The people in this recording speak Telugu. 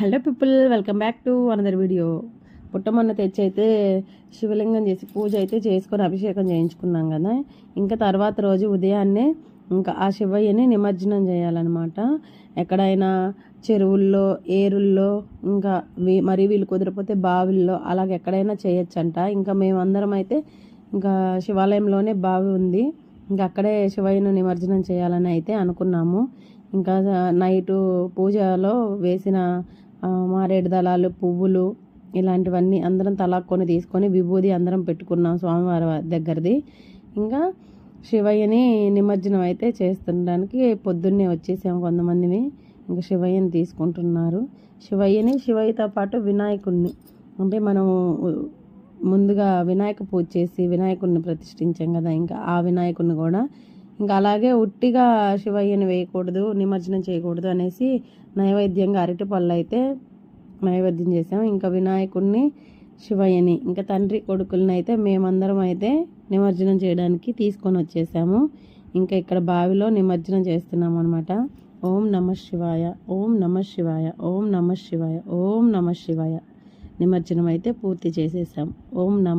Hello people welcome back to another video పుట్టమన్న తెచ్చి అయితే శివలింగం చేసి పూజ అయితే చేసుకొని అభిషేకం చేయించుకున్నాం కదా. ఇంకా తర్వాత రోజు ఉదయాన్నే ఇంకా ఆ శివయ్యని నిమజ్జనం చేయాలన్నమాట. ఎక్కడైనా చెరువుల్లో ఏరుల్లో ఇంకా వీ- మరి వీళ్ళు కుదిరిపోతే బావిల్లో అలాగ ఎక్కడైనా చేయొచ్చంట. ఇంకా మేమందరం అయితే ఇంకా శివాలయంలోనే బావి ఉంది. ఇంకా అక్కడే శివయ్యను నిమజ్జనం చేయాలని అయితే అనుకున్నాము. ఇంకా నైటు పూజలో వేసిన మారేడు దళాలు పువ్వులు ఇలాంటివన్నీ అందరం తలాక్కొని తీసుకొని విభూది అందరం పెట్టుకున్నాం స్వామివారి దగ్గరది. ఇంకా శివయ్యని నిమజ్జనం అయితే చేస్తుండడానికి పొద్దున్నే వచ్చేసాం కొంతమందిని ఇంకా శివయ్యని తీసుకుంటున్నారు. శివయ్యని శివయ్యతో పాటు వినాయకుడిని అంటే మనం ముందుగా వినాయక పూజ చేసి వినాయకుడిని ప్రతిష్ఠించాం కదా ఇంకా ఆ వినాయకుడిని కూడా ఇంకా అలాగే ఉట్టిగా శివయ్యని వేయకూడదు నిమజ్జనం చేయకూడదు అనేసి నైవేద్యంగా అరటి పళ్ళు అయితే నైవేద్యం చేసాం ఇంకా వినాయకుడిని శివయ్యని ఇంకా తండ్రి కొడుకులని అయితే మేమందరం అయితే నిమజ్జనం చేయడానికి తీసుకొని వచ్చేసాము. ఇంకా ఇక్కడ బావిలో నిమజ్జనం చేస్తున్నాం అనమాట ఓం నమ శివాయ ఓం నమ శివాయ ఓం నమ శివాయ ఓం నమ శివాయ. నిమజ్జనం అయితే పూర్తి చేసేసాం. ఓం నమ